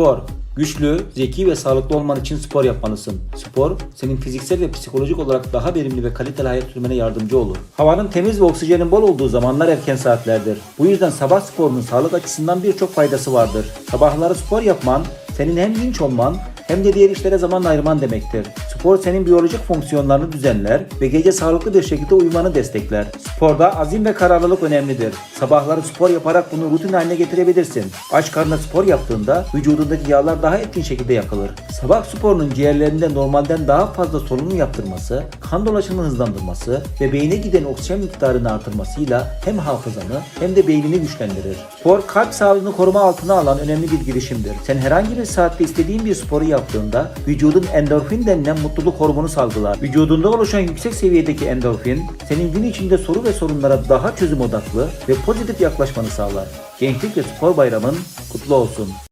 Spor. Güçlü, zeki ve sağlıklı olman için spor yapmalısın. Spor, senin fiziksel ve psikolojik olarak daha verimli ve kaliteli hayat sürmene yardımcı olur. Havanın temiz ve oksijenin bol olduğu zamanlar erken saatlerdir. Bu yüzden sabah sporunun sağlık açısından birçok faydası vardır. Sabahları spor yapman, senin hem dinç olman hem de diğer işlere zaman ayırman demektir. Spor senin biyolojik fonksiyonlarını düzenler ve gece sağlıklı bir şekilde uyumanı destekler. Sporda azim ve kararlılık önemlidir. Sabahları spor yaparak bunu rutin haline getirebilirsin. Aç karnına spor yaptığında vücudundaki yağlar daha etkin şekilde yakılır. Sabah sporunun ciğerlerinde normalden daha fazla solunum yaptırması, kan dolaşımını hızlandırması ve beyne giden oksijen miktarını artırmasıyla hem hafızanı hem de beynini güçlendirir. Spor kalp sağlığını koruma altına alan önemli bir girişimdir. Sen herhangi bir saatte istediğin bir sporu yaptığında vücudun endorfin denilen mutluluk hormonu salgılar. Vücudunda oluşan yüksek seviyedeki endorfin senin gün içinde soru ve sorunlara daha çözüm odaklı ve pozitif yaklaşmanı sağlar. Gençlik ve Spor Bayramın kutlu olsun.